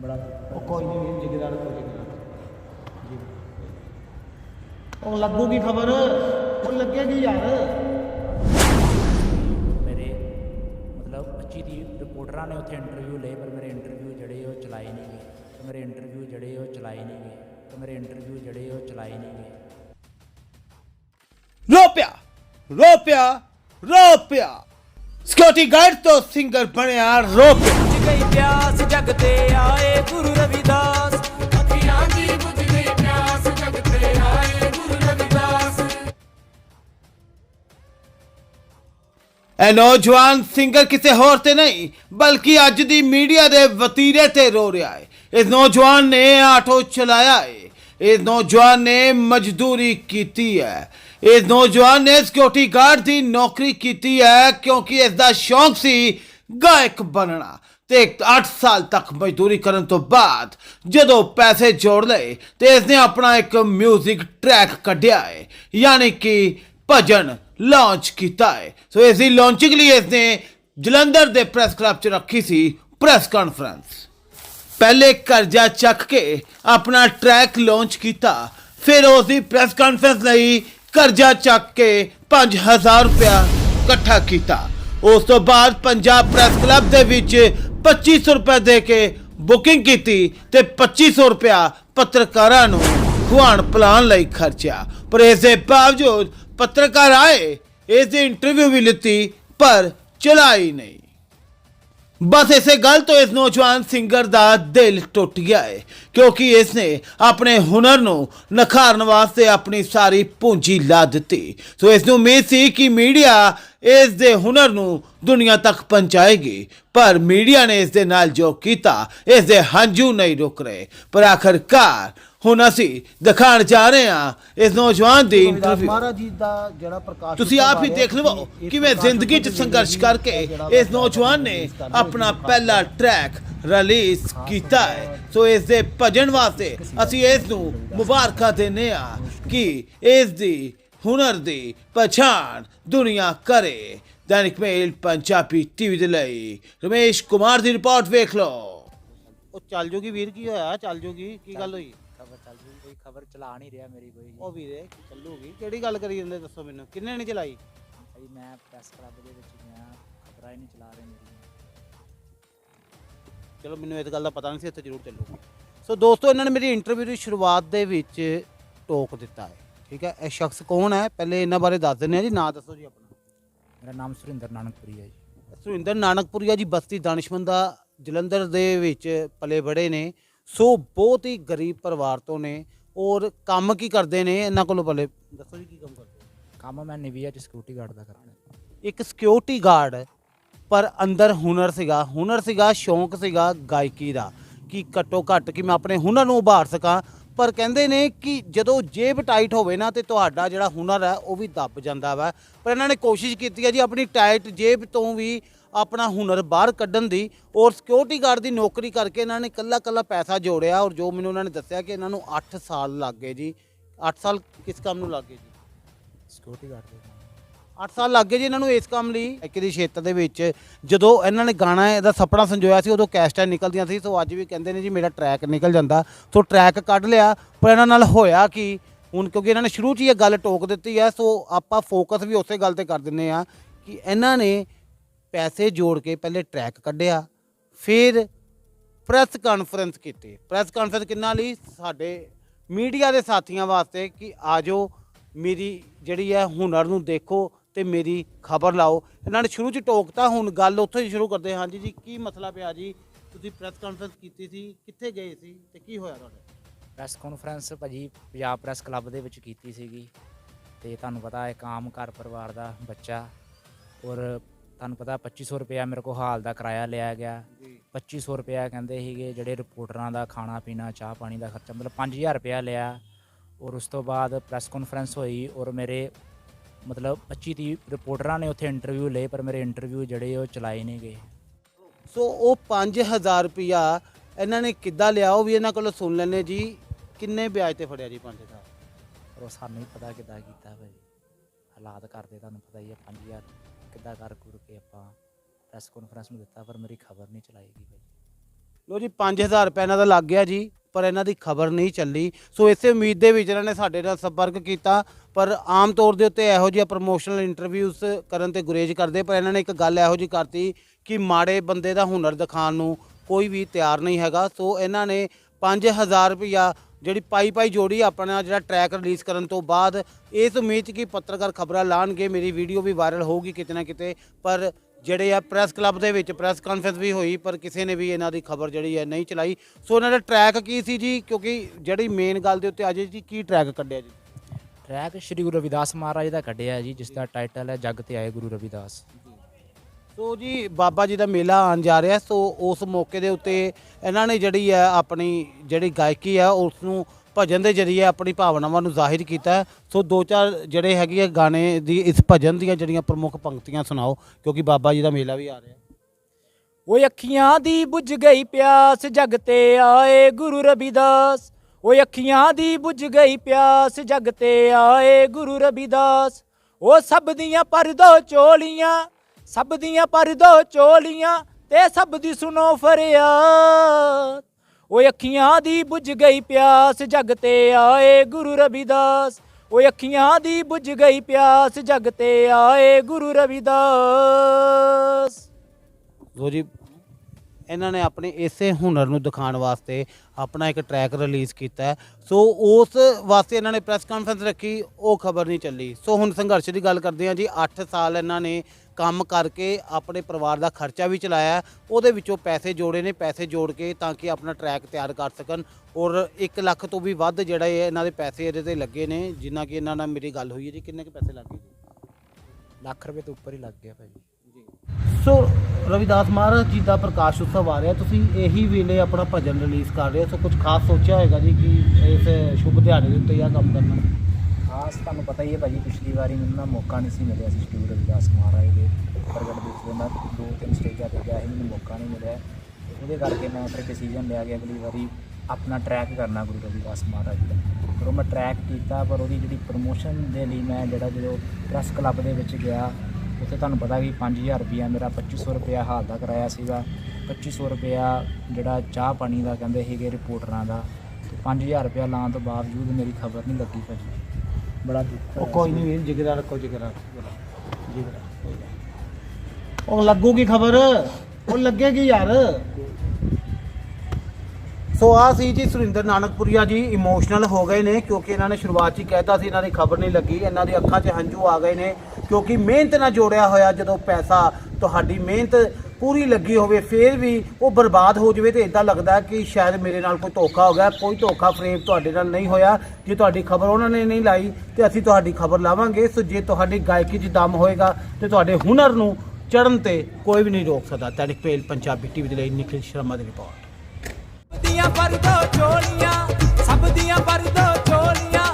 ਬੜਾ ਉਹ ਕੋਈ ਨਹੀਂ ਵੀਰ ਜ਼ਿੰਮੇਦਾਰ ਕੋਈ ਜ਼ਿੰਮੇਦਾਰ ਜੀ। ਉਹ ਲੱਗੂਗੀ ਖਬਰ। ਉਹ ਲੱਗੇਗੀ ਯਾਰ। ਮੇਰੇ ਮਤਲਬ 25 ਦੀ ਰਿਪੋਰਟਰਾਂ ਨੇ ਉੱਥੇ ਇੰਟਰਵਿਊ ਲਏ ਪਰ ਮੇਰੇ ਇੰਟਰਵਿਊ ਜਿਹੜੇ ਉਹ ਚਲਾਏ ਨਹੀਂ ਗਏ। ਤੇ ਮੇਰੇ ਇੰਟਰਵਿਊ ਜਿਹੜੇ ਉਹ ਚਲਾਏ ਨਹੀਂ ਗਏ। ਤੇ ਮੇਰੇ ਇੰਟਰਵਿਊ ਜਿਹੜੇ ਉਹ ਚਲਾਏ ਨਹੀਂ ਗਏ। ਰੋ ਪਿਆ ਰੋ ਪਿਆ ਰੋ ਪਿਆ। ਸਿਕਿਉਰਿਟੀ ਗਾਰਡ ਤੋਂ ਸਿੰਗਰ ਬਣਿਆ ਰੋ ਪਿਆ। ਗਈ ਪਿਆਸ ਜਗ ਤੇ ਆਏ ਗੁਰੂ ਰਵਿਦਾਸ। ਅੱਖੀਆਂ ਦੀ ਬੁਝ ਗਈ ਪਿਆਸ ਜਗ ਤੇ ਆਏ ਗੁਰੂ ਰਵਿਦਾਸ। ਇਹ ਨੌਜਵਾਨ ਸਿੰਗਰ ਕਿਸੇ ਹੋਰ ਤੇ ਨਹੀਂ ਬਲਕਿ ਅੱਜ ਦੀ ਮੀਡੀਆ ਦੇ ਵਤੀਰੇ ਤੇ ਰੋ ਰਿਹਾ ਹੈ। ਇਸ ਨੌਜਵਾਨ ਨੇ ਆਟੋ ਚਲਾਇਆ ਹੈ। ਇਸ ਨੌਜਵਾਨ ਨੇ ਮਜ਼ਦੂਰੀ ਕੀਤੀ ਹੈ। ਇਸ ਨੌਜਵਾਨ ਨੇ ਸਿਕਿਉਰਿਟੀ ਗਾਰਡ ਦੀ ਨੌਕਰੀ ਕੀਤੀ ਹੈ ਕਿਉਂਕਿ ਇਸ ਦਾ ਸ਼ੌਂਕ ਸੀ ਗਾਇਕ ਬਣਨਾ। ਤੇ 8 ਸਾਲ ਤੱਕ ਮਜ਼ਦੂਰੀ ਕਰਨ ਤੋਂ ਬਾਅਦ ਜਦੋਂ ਪੈਸੇ ਜੋੜ ਲਏ ਤੇ ਇਸਨੇ ਆਪਣਾ ਇੱਕ 뮤직 ਟਰੈਕ ਕੱਢਿਆ ਹੈ, ਯਾਨੀ ਕਿ ਭਜਨ ਲਾਂਚ ਕੀਤਾ ਹੈ। ਸੋ ਇਸ ਦੀ ਲਾਂਚਿੰਗ ਲਈ ਇਸਨੇ ਜਲੰਧਰ ਦੇ ਪ੍ਰੈਸ ਕਲੱਬ 'ਚ ਰੱਖੀ ਸੀ ਪ੍ਰੈਸ ਕਾਨਫਰੰਸ ਪਹਿਲੇ ਕਰਜ਼ਾ ਚੱਕ ਕੇ ਆਪਣਾ ਟਰੈਕ ਲਾਂਚ ਕੀਤਾ, ਫਿਰ ਉਸ ਦੀ ਪ੍ਰੈਸ ਕਾਨਫਰੰਸ ਲਈ ਕਰਜ਼ਾ ਚੱਕ ਕੇ 5000 ਰੁਪਇਆ ਇਕੱਠਾ ਕੀਤਾ। ਉਸ ਤੋਂ ਬਾਅਦ ਪੰਜਾਬ ਪ੍ਰੈਸ ਕਲੱਬ ਦੇ ਵਿੱਚ 2500 ਰੁਪਏ ਦੇ ਕੇ ਬੁਕਿੰਗ ਕੀਤੀ ਤੇ 2500 ਰੁਪਇਆ ਪੱਤਰਕਾਰਾਂ ਨੂੰ ਖੁਆਣ ਪਲਾਨ ਲਈ ਖਰਚਿਆ। ਪਰ ਇਸ ਦੇ ਬਾਵਜੂਦ ਪੱਤਰਕਾਰ ਆਏ ਇਸ ਦੀ ਇੰਟਰਵਿਊ ਵੀ ਲਿੱਤੀ, ਪਰ ਚਲਾਈ ਨਹੀਂ। ਬਸ ਇਸੇ ਗੱਲ ਤੋਂ ਇਸ ਨੌਜਵਾਨ ਸਿੰਗਰ ਦਾ ਦਿਲ ਟੁੱਟ ਗਿਆ ਹੈ ਕਿਉਂਕਿ ਇਸ ਨੇ ਆਪਣੇ ਹੁਨਰ ਨੂੰ ਨਖਾਰਨ ਵਾਸਤੇ ਆਪਣੀ ਸਾਰੀ ਪੂੰਜੀ ਲਾ ਦਿੱਤੀ। ਸੋ ਇਸ ਨੂੰ ਉਮੀਦ ਸੀ ਕਿ ਮੀਡੀਆ ਇਸ ਦੇ ਹੁਨਰ ਨੂੰ ਦੁਨੀਆ ਤੱਕ ਪਹੁੰਚਾਏਗੀ, ਪਰ ਮੀਡੀਆ ਨੇ ਇਸ ਦੇ ਨਾਲ ਜੋ ਕੀਤਾ, ਇਸ ਦੇ ਹੰਝੂ ਨਹੀਂ ਰੁਕ ਰਹੇ। ਪਰ ਆਖਰਕਾਰ ਹੁਣ ਅਸੀਂ ਦਿਖਾਣ ਜਾ ਰਹੇ ਹਾਂ ਇਸ ਨੌਜਵਾਨ ਦੀ ਇੰਟਰਵਿਊ ਮਹਾਰਾਜ ਜੀ ਦਾ ਜਿਹੜਾ ਪ੍ਰਕਾਸ਼ ਤੁਸੀਂ ਆਪ ਹੀ ਦੇਖ ਲਵੋ ਕਿਵੇਂ ਜ਼ਿੰਦਗੀ 'ਚ ਸੰਘਰਸ਼ ਕਰਕੇ ਇਸ ਨੌਜਵਾਨ ਨੇ ਆਪਣਾ ਪਹਿਲਾ ਟਰੈਕ ਰਿਲੀਜ਼ ਕੀਤਾ ਹੈ। ਸੋ ਇਸ ਦੇ ਭਜਨ ਵਾਸਤੇ ਅਸੀਂ ਇਸ ਨੂੰ ਮੁਬਾਰਕਾਂ ਦਿੰਦੇ ਆ ਕਿ ਇਸ ਦੀ ਹੁਨਰ ਦੀ ਪਛਾਣ ਦੁਨੀਆ ਕਰੇ। ਦੈਨਿਕ ਮੇਲ ਪੰਜਾਬੀ ਟੀਵੀ ਦੇ ਲਈ। ਰਮੇਸ਼ ਕੁਮਾਰ ਦੀ ਰਿਪੋਰਟ ਵੇਖ ਲਓ। ਉਹ ਚੱਲ ਜੂਗੀ ਵੀਰ ਕੀ ਹੋਇਆ? ਚੱਲ ਜੂਗੀ। ਕੀ ਗੱਲ ਹੋਈ? ਖਬਰ ਚੱਲ ਨਹੀਂ ਰਿਹਾ ਮੇਰੀ ਕੋਈ ਉਹ ਵੀਰੇ ਚੱਲੂਗੀ। ਕਿਹੜੀ ਗੱਲ ਕਰੀ ਜਾਂਦੇ ਦੱਸੋ ਮੈਨੂੰ? ਕਿੰਨੇ ਨੇ ਚਲਾਈ? ਭਾਈ ਮੈਂ ਪ੍ਰੈਸ ਕਲੱਬ ਦੇ ਵਿੱਚ ਗਿਆ ਖਬਰਾਂ ਹੀ ਨਹੀਂ ਚਲਾ ਰਹੇ ਮੇਰੀਆਂ ਚਲੋ ਮੈਨੂੰ ਇਸ ਗੱਲ ਦਾ ਪਤਾ ਨਹੀਂ ਸੀ ਇੱਥੇ ਜ਼ਰੂਰ ਚੱਲੂਗੀ। ਸੋ ਦੋਸਤੋ ਇਹਨਾਂ ਨੇ ਮੇਰੀ ਇੰਟਰਵਿਊ ਦੀ ਸ਼ੁਰੂਆਤ ਦੇ ਵਿੱਚ ਟੋਕ ਦਿੱਤਾ ਹੈ। ਠੀਕ ਹੈ? ਇਹ ਸ਼ਖਸ ਕੌਣ ਹੈ? ਪਹਿਲੇ ਇਹਨਾਂ ਬਾਰੇ ਦੱਸ ਦਿੰਦੇ ਆ ਜੀ ਨਾਂ ਦੱਸੋ ਜੀ ਆਪਣਾ। ਮੇਰਾ ਨਾਮ ਸੁਰਿੰਦਰ ਨਾਨਕਪੁਰੀ ਹੈ ਜੀ। ਸੁਰਿੰਦਰ ਨਾਨਕਪੁਰੀਆ ਜੀ ਬਸਤੀ ਦਾਨਿਸ਼ਮੰਦ ਦਾ ਜਲੰਧਰ ਦੇ ਵਿੱਚ ਪਲੇ ਬੜੇ ਨੇ। ਸੋ ਬਹੁਤ ਹੀ ਗਰੀਬ ਪਰਿਵਾਰ ਤੋਂ ਨੇ। ਔਰ ਕੰਮ ਕੀ ਕਰਦੇ ਨੇ? ਇਹਨਾਂ ਕੋਲੋਂ ਪਲੇ ਦੱਸੋ ਜੀ ਕੀ ਕੰਮ ਕਰਦੇ ਕੰਮ ਮੈਂ ਨਿਵੀਆ ਚ ਸਿਕਿਉਰਿਟੀ ਗਾਰਡ ਦਾ ਕਰਦਾ। ਇੱਕ ਸਿਕਿਉਰਿਟੀ ਗਾਰਡ ਪਰ ਅੰਦਰ ਹੁਨਰ ਸੀਗਾ। ਹੁਨਰ ਸੀਗਾ ਸ਼ੌਂਕ ਸੀਗਾ ਗਾਇਕੀ ਦਾ। ਕਿ ਘੱਟੋ ਘੱਟ ਕਿ ਮੈਂ ਆਪਣੇ ਹੁਨਰ ਨੂੰ ਉਭਾਰ ਸਕਾਂ। ਪਰ ਕਹਿੰਦੇ ਨੇ ਕਿ ਜਦੋਂ ਜੇਬ ਟਾਈਟ ਹੋਵੇ ਨਾ ਤੇ ਤੁਹਾਡਾ ਜਿਹੜਾ ਹੁਨਰ ਹੈ, ਉਹ ਵੀ ਦੱਬ ਜਾਂਦਾ ਵਾ। ਪਰ ਇਹਨਾਂ ਨੇ ਕੋਸ਼ਿਸ਼ ਕੀਤੀ ਹੈ ਜੀ ਆਪਣੀ ਟਾਈਟ ਜੇਬ ਤੋਂ ਵੀ ਆਪਣਾ ਹੁਨਰ ਬਾਹਰ ਕੱਢਣ ਦੀ ਔਰ ਸਿਕਿਉਰਿਟੀ ਗਾਰਡ ਦੀ ਨੌਕਰੀ ਕਰਕੇ ਇਹਨਾਂ ਨੇ ਕੱਲਾ ਕੱਲਾ ਪੈਸਾ ਜੋੜਿਆ ਔਰ ਜੋ ਮੈਨੂੰ ਉਹਨਾਂ ਨੇ ਦੱਸਿਆ ਕਿ ਇਹਨਾਂ ਨੂੰ 8 ਸਾਲ ਲੱਗ ਗਏ ਜੀ। 8 ਸਾਲ ਕਿਸ ਕੰਮ ਨੂੰ ਲੱਗ ਗਏ ਜੀ? ਸਿਕਿਉਰਿਟੀ ਗਾਰਡ ਦੇ। 8 ਸਾਲ ਲੱਗ ਗਏ ਜੀ ਇਹਨਾਂ ਨੂੰ ਇਸ ਕੰਮ ਲਈ। ਇੱਕ ਦੀ ਖੇਤਰ ਦੇ ਵਿੱਚ ਜਦੋਂ ਇਹਨਾਂ ਨੇ ਗਾਣਾ, ਇਹਦਾ ਸਪਨਾ ਸੰਜੋਇਆ ਸੀ, ਉਦੋਂ ਕੈਸਟਾਂ ਨਿਕਲਦੀਆਂ ਸੀ, ਸੋ ਅੱਜ ਵੀ ਕਹਿੰਦੇ ਨੇ ਜੀ ਮੇਰਾ ਟਰੈਕ ਨਿਕਲ ਜਾਂਦਾ। ਸੋ ਟਰੈਕ ਕੱਢ ਲਿਆ, ਪਰ ਇਹਨਾਂ ਨਾਲ ਹੋਇਆ ਕਿ? ਹੁਣ ਕਿਉਂਕਿ ਇਹਨਾਂ ਨੇ ਸ਼ੁਰੂ 'ਚ ਹੀ ਇਹ ਗੱਲ ਟੋਕ ਦਿੱਤੀ ਹੈ, ਸੋ ਆਪਾਂ ਫੋਕਸ ਵੀ ਉਸੇ ਗੱਲ ਤੇ ਕਰ ਦਿੰਨੇ ਆ ਕਿ ਇਹਨਾਂ ਨੇ ਪੈਸੇ ਜੋੜ ਕੇ ਪਹਿਲੇ ਟਰੈਕ ਕੱਢਿਆ, ਫਿਰ ਪ੍ਰੈਸ ਕਾਨਫਰੰਸ ਕੀਤੀ। ਪ੍ਰੈਸ ਕਾਨਫਰੰਸ ਕਿੰਨਾ ਲਈ? ਸਾਡੇ ਮੀਡੀਆ ਦੇ ਸਾਥੀਆਂ ਵਾਸਤੇ ਕਿ ਆਜੋ ਮੇਰੀ ਜਿਹੜੀ ਹੈ ਹੁਨਰ ਨੂੰ ਦੇਖੋ ਤੇ ਮੇਰੀ ਖਬਰ ਲਾਓ। ਇਹਨਾਂ ਨੇ ਸ਼ੁਰੂ ਚ ਟੋਕਤਾ ਹੁਣ ਗੱਲ ਉੱਥੋਂ ਹੀ ਸ਼ੁਰੂ ਕਰਦੇ ਹਾਂ ਹਾਂਜੀ ਜੀ ਕੀ ਮਸਲਾ ਪਿਆ ਜੀ? ਤੁਸੀਂ ਪ੍ਰੈਸ ਕਾਨਫਰੰਸ ਕੀਤੀ ਸੀ ਕਿੱਥੇ ਗਏ ਸੀ ਤੇ ਕੀ ਹੋਇਆ ਤੁਹਾਡੇ? ਪ੍ਰੈਸ ਕਾਨਫਰੰਸ ਭਾਜੀ ਪੰਜਾਬ ਪ੍ਰੈਸ ਕਲੱਬ ਦੇ ਵਿੱਚ ਕੀਤੀ ਸੀਗੀ। ਤੇ ਤੁਹਾਨੂੰ ਪਤਾ ਇੱਕ ਆਮ ਘਰ ਪਰਿਵਾਰ ਦਾ ਬੱਚਾ ਔਰ ਤੁਹਾਨੂੰ ਪਤਾ 2500 ਰੁਪਇਆ ਮੇਰੇ ਕੋਲ ਹਾਲ ਦਾ ਕਿਰਾਇਆ ਲਿਆ ਗਿਆ। ਜੀ। 2500 ਰੁਪਇਆ ਕਹਿੰਦੇ ਸੀਗੇ ਜਿਹੜੇ ਰਿਪੋਰਟਰਾਂ ਦਾ ਖਾਣਾ ਪੀਣਾ ਚਾਹ ਪਾਣੀ ਦਾ ਖਰਚਾ ਮਤਲਬ 5000 ਰੁਪਇਆ ਲਿਆ। ਔਰ ਉਸ ਤੋਂ ਬਾਅਦ ਪ੍ਰੈਸ ਕਾਨਫਰੰਸ ਹੋਈ ਔਰ ਮੇਰੇ ਮਤਲਬ 25 ਦੀ ਰਿਪੋਰਟਰਾਂ ਨੇ ਉੱਥੇ ਇੰਟਰਵਿਊ ਲਏ ਪਰ ਮੇਰੇ ਇੰਟਰਵਿਊ ਜਿਹੜੇ ਉਹ ਚਲਾਏ ਨਹੀਂ ਗਏ। ਸੋ ਉਹ 5000 ਰੁਪਿਆ ਇਹਨਾਂ ਨੇ ਕਿੱਦਾਂ ਲਿਆ ਉਹ ਵੀ ਇਹਨਾਂ ਕੋਲੋਂ ਸੁਣ ਲੈਣੇ ਜੀ। ਕਿੰਨੇ ਵਿਆਜ ਤੇ ਫੜਿਆ ਜੀ 5000 ਪਰ ਉਹ ਸਾਨੂੰ ਹੀ ਪਤਾ ਕਿੱਦਾਂ ਕੀਤਾ ਭਾਈ। ਹਾਲਾਤ ਕਰਦੇ ਤੁਹਾਨੂੰ ਪਤਾ ਹੀ ਹੈ 5000 ਕਿੱਦਾਂ ਕਰ ਕੁਰ ਕੇ ਆਪਾਂ ਪ੍ਰੈਸ ਕਾਨਫਰੰਸ ਨੂੰ ਦਿੱਤਾ ਪਰ ਮੇਰੀ ਖਬਰ ਨਹੀਂ ਚਲਾਈ ਗਈ ਭਾਈ। ਲੋ ਜੀ 5000 ਰੁਪਏ ਇਹਨਾਂ ਦਾ ਲੱਗ ਗਿਆ ਜੀ। ਪਰ ਇਹਨਾਂ ਦੀ ਖਬਰ ਨਹੀਂ ਚੱਲੀ। ਸੋ ਇਸੇ ਉਮੀਦ ਦੇ ਵਿੱਚ ਇਹਨਾਂ ਨੇ ਸਾਡੇ ਨਾਲ ਸੰਪਰਕ ਕੀਤਾ। ਪਰ ਆਮ ਤੌਰ ਦੇ ਉੱਤੇ ਇਹੋ ਜਿਹਾ ਪ੍ਰੋਮੋਸ਼ਨਲ ਇੰਟਰਵਿਊਜ਼ ਕਰਨ ਤੇ ਗੁਰੇਜ਼ ਕਰਦੇ, ਪਰ ਇਹਨਾਂ ਨੇ ਇੱਕ ਗੱਲ ਇਹੋ ਜਿਹੀ ਕਰਤੀ ਕਿ ਮਾੜੇ ਬੰਦੇ ਦਾ ਹੁਨਰ ਦਿਖਾਉਣ ਨੂੰ ਕੋਈ ਵੀ ਤਿਆਰ ਨਹੀਂ ਹੈਗਾ। ਸੋ ਇਹਨਾਂ ਨੇ 5000 ਰੁਪਇਆ ਜਿਹੜੀ ਪਾਈ ਪਾਈ ਜੋੜੀ ਆਪਣਾ ਜਿਹੜਾ ਟਰੈਕ ਰਿਲੀਜ਼ ਕਰਨ ਤੋਂ ਬਾਅਦ ਇਸ ਉਮੀਦ 'ਚ ਕਿ ਪੱਤਰਕਾਰ ਖਬਰਾਂ ਲਾਣਗੇ। ਮੇਰੀ ਵੀਡੀਓ ਵੀ ਵਾਇਰਲ ਹੋਊਗੀ ਕਿਤੇ ਨਾ ਕਿਤੇ। ਪਰ ਜਿਹੜੇ ਆ ਪ੍ਰੈਸ ਕਲੱਬ ਦੇ ਵਿੱਚ ਪ੍ਰੈਸ ਕਾਨਫਰੰਸ ਵੀ ਹੋਈ ਪਰ ਕਿਸੇ ਨੇ ਵੀ ਇਹਨਾਂ ਦੀ ਖਬਰ ਜਿਹੜੀ ਹੈ ਨਹੀਂ ਚਲਾਈ। ਸੋ ਇਹਨਾਂ ਦਾ ਟਰੈਕ ਕੀ ਸੀ ਜੀ? ਕਿਉਂਕਿ ਜਿਹੜੀ ਮੇਨ ਗੱਲ ਦੇ ਉੱਤੇ ਅੱਜ ਜੀ ਕੀ ਟਰੈਕ ਕੱਢਿਆ ਜੀ? ਟਰੈਕ ਸ਼੍ਰੀ ਗੁਰੂ ਰਵਿਦਾਸ ਮਹਾਰਾਜ ਦਾ ਕੱਢਿਆ ਜੀ ਜਿਸ ਦਾ ਟਾਈਟਲ ਹੈ ਜਗ ਤੇ ਆਏ ਗੁਰੂ ਰਵਿਦਾਸ। ਸੋ ਜੀ ਬਾਬਾ ਜੀ ਦਾ ਮੇਲਾ ਆਉਣ ਜਾ ਰਿਹਾ ਸੋ ਉਸ ਮੌਕੇ ਦੇ ਉੱਤੇ ਇਹਨਾਂ ਨੇ ਜਿਹੜੀ ਹੈ ਆਪਣੀ ਜਿਹੜੀ ਗਾਇਕੀ ਹੈ ਉਸ ਨੂੰ ਭਜਨ ਦੇ ਜਰੀਏ ਆਪਣੀ ਭਾਵਨਾਵਾਂ ਨੂੰ ਜ਼ਾਹਿਰ ਕੀਤਾ ਹੈ। ਸੋ ਦੋ ਚਾਰ ਜਿਹੜੇ ਹੈਗੇ ਆ ਗਾਣੇ ਦੀ ਇਸ ਭਜਨ ਦੀਆਂ ਜਿਹੜੀਆਂ ਪ੍ਰਮੁੱਖ ਪੰਕਤੀਆਂ ਸੁਣਾਓ, ਕਿਉਂਕਿ ਬਾਬਾ ਜੀ ਦਾ ਮੇਲਾ ਵੀ ਆ ਰਿਹਾ। ਓਏ ਅੱਖੀਆਂ ਦੀ ਬੁੱਝ ਗਈ ਪਿਆਸ ਜਗ ਤੇ ਆਏ ਗੁਰੂ ਰਵਿਦਾਸ। ਓਏ ਅੱਖੀਆਂ ਦੀ ਬੁੱਝ ਗਈ ਪਿਆਸ ਜਗ ਤੇ ਆਏ ਗੁਰੂ ਰਵਿਦਾਸ। ਉਹ ਸਭ ਦੀਆਂ ਪਰ ਦੋ ਚੋਲੀਆਂ, ਸਭ ਦੀਆਂ ਪਰ ਦੋ ਚੋਲੀਆਂ, ਤੇ ਸਭ ਦੀ ਸੁਣੋ ਫਰਿਆਦ। ਓਏ ਅੱਖੀਆਂ ਦੀ ਬੁੱਝ ਗਈ ਪਿਆਸ ਜਗ ਤੇ ਆਏ ਗੁਰੂ ਰਵਿਦਾਸ। ਓਏ ਅੱਖੀਆਂ ਦੀ ਬੁੱਝ ਗਈ ਪਿਆਸ ਜਗ ਤੇ ਆਏ ਗੁਰੂ ਰਵਿਦਾਸ। ਲੋ ਜੀ, ਇਹਨਾਂ ਨੇ ਆਪਣੇ ਇਸੇ ਹੁਨਰ ਨੂੰ ਦਿਖਾਉਣ ਵਾਸਤੇ ਆਪਣਾ ਇੱਕ ਟਰੈਕ ਰਿਲੀਜ਼ ਕੀਤਾ ਸੋ ਉਸ ਵਾਸਤੇ ਇਹਨਾਂ ਨੇ ਪ੍ਰੈਸ ਕਾਨਫਰੰਸ ਰੱਖੀ, ਉਹ ਖਬਰ ਨਹੀਂ ਚੱਲੀ। ਸੋ ਹੁਣ ਸੰਘਰਸ਼ ਦੀ ਗੱਲ ਕਰਦੇ ਹਾਂ ਜੀ 8 ਸਾਲ ਇਹਨਾਂ ਨੇ ਕੰਮ ਕਰਕੇ ਆਪਣੇ ਪਰਿਵਾਰ ਦਾ ਖਰਚਾ ਵੀ ਚਲਾਇਆ। ਉਹਦੇ ਵਿੱਚੋਂ ਪੈਸੇ ਜੋੜੇ ਨੇ ਪੈਸੇ ਜੋੜ ਕੇ ਤਾਂ ਕਿ ਆਪਣਾ ਟਰੈਕ ਤਿਆਰ ਕਰ ਸਕਣ। ਔਰ 1 ਲੱਖ ਤੋਂ ਵੀ ਵੱਧ ਜਿਹੜਾ ਇਹ ਇਹਨਾਂ ਦੇ ਪੈਸੇ ਇਹਦੇ ਤੇ ਲੱਗੇ ਨੇ ਜਿੰਨਾ ਕਿ ਇਹਨਾਂ ਨਾਲ ਮੇਰੀ ਗੱਲ ਹੋਈ ਹੈ ਜੀ। ਕਿੰਨੇ ਕੁ ਪੈਸੇ ਲੱਗੇ ਜੀ? ਲੱਖ ਰੁਪਏ ਤੋਂ ਉੱਪਰ ਹੀ ਲੱਗ ਗਿਆ ਭਾਜੀ ਸੋ ਰਵਿਦਾਸ ਮਹਾਰਾਜ ਜੀ ਦਾ ਪ੍ਰਕਾਸ਼ ਉਤਸਵ ਆ ਰਿਹਾ। ਤੁਸੀਂ ਇਹੀ ਵੇਲੇ ਆਪਣਾ ਭਜਨ ਰਿਲੀਜ਼ ਕਰ ਰਹੇ ਹੋ। ਸੋ ਕੁਝ ਖਾਸ ਸੋਚਿਆ ਹੋਏਗਾ ਜੀ ਕਿ ਇਸ ਸ਼ੁਭ ਦਿਹਾੜੇ ਦੇ ਉੱਤੇ ਇਹ ਕੰਮ ਕਰਨਾ? ਖਾਸ ਤੁਹਾਨੂੰ ਪਤਾ ਹੀ ਹੈ ਭਾਜੀ, ਪਿਛਲੀ ਵਾਰੀ ਮੈਨੂੰ ਨਾ ਮੌਕਾ ਨਹੀਂ ਸੀ ਮਿਲਿਆ ਸੀ ਸ਼੍ਰੀ ਗੁਰੂ ਰਵਿਦਾਸ ਮਹਾਰਾਜ ਦੇ ਪ੍ਰਗਟ ਦਿਵਸ ਦੇ ਮੈਂ ਦੋ ਤਿੰਨ ਸਟੇਜਾਂ ਤੇ ਗਿਆ ਸੀ, ਮੈਨੂੰ ਮੌਕਾ ਨਹੀਂ ਮਿਲਿਆ। ਉਹਦੇ ਕਰਕੇ ਮੈਂ ਫਿਰ ਡਿਸੀਜਨ ਲਿਆ ਕਿ ਅਗਲੀ ਵਾਰੀ ਆਪਣਾ ਟਰੈਕ ਕਰਨਾ ਗੁਰੂ ਰਵਿਦਾਸ ਮਹਾਰਾਜ ਦਾ। ਫਿਰ ਉਹ ਮੈਂ ਟਰੈਕ ਕੀਤਾ, ਪਰ ਉਹਦੀ ਜਿਹੜੀ ਪ੍ਰੋਮੋਸ਼ਨ ਦੇ ਲਈ ਮੈਂ ਜਿਹੜਾ ਜਦੋਂ ਪ੍ਰੈਸ ਕਲੱਬ ਦੇ ਵਿੱਚ ਗਿਆ, ਉੱਥੇ ਤੁਹਾਨੂੰ ਪਤਾ ਵੀ 5000 ਰੁਪਇਆ ਮੇਰਾ 2500 ਰੁਪਇਆ ਹਾਲ ਦਾ ਕਰਾਇਆ ਸੀਗਾ। 2500 ਰੁਪਇਆ ਜਿਹੜਾ ਚਾਹ ਪਾਣੀ ਦਾ ਕਹਿੰਦੇ ਸੀਗੇ ਰਿਪੋਰਟਰਾਂ ਦਾ। ਤੇ 5000 ਰੁਪਇਆ ਲਾਉਣ ਤੋਂ ਬਾਵਜੂਦ ਮੇਰੀ ਖਬਰ ਨਹੀਂ ਲੱਗੀ ਭਾਜੀ। ਬੜਾ ਦੁੱਖ ਉਹ ਕੋਈ। ਨਹੀਂ ਵੀਰ ਜਿਗਰਾ ਰੱਖੋ ਜਿਗਰਾ ਜਿਗਰਾ ਉਹ ਲੱਗੂਗੀ ਖਬਰ? ਉਹ ਲੱਗੇਗੀ ਯਾਰ। ਸੋ ਆ ਸੀ ਜੀ ਸੁਰਿੰਦਰ ਨਾਨਕਪੁਰੀਆ ਜੀ ਇਮੋਸ਼ਨਲ ਹੋ ਗਏ ਨੇ ਕਿਉਂਕਿ ਇਹਨਾਂ ਨੇ ਸ਼ੁਰੂਆਤ 'ਚ ਹੀ ਕਹਿਤਾ ਸੀ ਇਹਨਾਂ ਦੀ ਖਬਰ ਨਹੀਂ ਲੱਗੀ ਇਹਨਾਂ ਦੀ ਅੱਖਾਂ 'ਚ ਹੰਝੂ ਆ ਗਏ ਨੇ ਕਿਉਂਕਿ ਮਿਹਨਤ ਨਾਲ ਜੋੜਿਆ ਹੋਇਆ ਜਦੋਂ ਪੈਸਾ ਤੁਹਾਡੀ ਮਿਹਨਤ ਪੂਰੀ ਲੱਗੀ ਹੋਵੇ, ਫਿਰ ਵੀ ਉਹ ਬਰਬਾਦ ਹੋ ਜਾਵੇ ਤੇ ਇਦਾਂ ਲੱਗਦਾ ਕਿ ਸ਼ਾਇਦ ਮੇਰੇ ਨਾਲ ਕੋਈ ਧੋਖਾ ਹੋ ਗਿਆ, ਕੋਈ ਧੋਖਾ ਫਰੇਬ ਤੁਹਾਡੇ ਨਾਲ ਨਹੀਂ ਹੋਇਆ। ਜੇ ਤੁਹਾਡੀ ਖਬਰ ਉਹਨਾਂ ਨੇ ਨਹੀਂ ਲਾਈ, ਤੇ ਅਸੀਂ ਤੁਹਾਡੀ ਖਬਰ ਲਾਵਾਂਗੇ। ਸੋ ਜੇ ਤੁਹਾਡੀ ਗਾਇਕੀ 'ਚ ਦਮ ਹੋਏਗਾ, ਤੇ ਤੁਹਾਡੇ ਹੁਨਰ ਨੂੰ ਚੜਨ ਤੇ ਕੋਈ ਵੀ ਨਹੀਂ ਰੋਕ ਸਕਦਾ। ਤੈਨਿਕ ਪੇਲ ਪੰਜਾਬੀ ਟੀਵੀ ਦੇ ਲਈ ਨਿਖਿਲ ਸ਼ਰਮਾ ਦੀ ਰਿਪੋਰਟ। ਦੀਆਂ ਪਰ ਦੋ ਚੋਲੀਆਂ ਸਭ ਦੀਆਂ ਪਰ ਦੋ ਚੋਲੀਆਂ